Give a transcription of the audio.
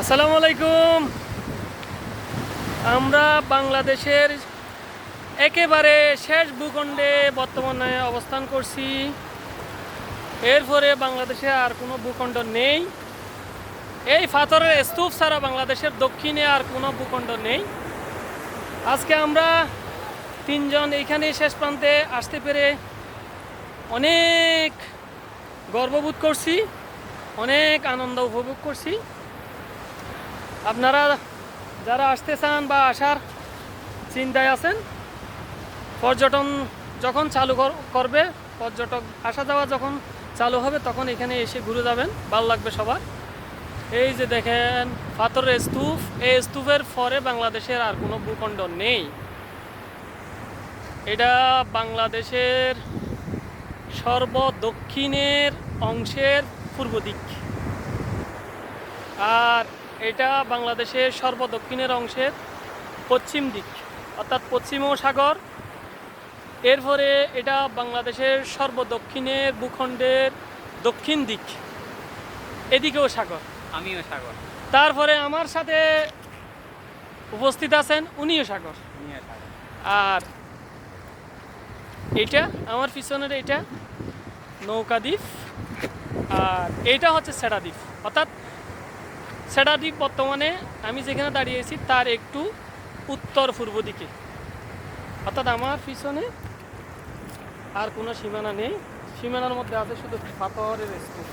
আসসালামু আলাইকুম। আমরা বাংলাদেশের একেবারে শেষ ভূখণ্ডে বর্তমানে অবস্থান করছি। এরপরে বাংলাদেশে আর কোনো ভূখণ্ড নেই। এই পাথরের স্তূপ ছাড়া বাংলাদেশের দক্ষিণে আর কোনো ভূখণ্ড নেই। আজকে আমরা তিনজন এইখানে শেষ প্রান্তে আসতে পেরে অনেক গর্ববোধ করছি, অনেক আনন্দ উপভোগ করছি। আপনারা যারা আসতে চান বা আসার চিন্তায় আছেন, পর্যটন যখন চালু কর- করবে, পর্যটক আসা যাওয়া যখন চালু হবে, তখন এখানে এসে ঘুরে যাবেন, ভালো লাগবে সবার। এই যে দেখেন, পাথরের স্তূপ, এই স্তূপের পরে বাংলাদেশের আর কোনো ভূখণ্ড নেই। এটা বাংলাদেশের সর্বদক্ষিণের অংশের পূর্ব দিক। আর এটা বাংলাদেশের সর্বদক্ষিণের অংশের পশ্চিম দিক অর্থাৎ পশ্চিম সাগর। এরপরে এটা বাংলাদেশের সর্বদক্ষিণের ভূখণ্ডের দক্ষিণ দিক এদিকেও সাগর। আমিও সাগর। তারপরে আমার সাথে উপস্থিত আছেন উনিও সাগর। আর এটা আমার পিছনের এটা নৌকা দ্বীপ আর এইটা হচ্ছে সেডা দ্বীপ অর্থাৎ দ্বীপ বর্তমানে আমি যেখানে দাঁড়িয়েছি তার একটু উত্তর পূর্ব দিকে। অর্থাৎ আমার পিছনে আর কোনো সীমানা নেই। সীমানার মধ্যে আছে শুধু পাথরের স্তূপ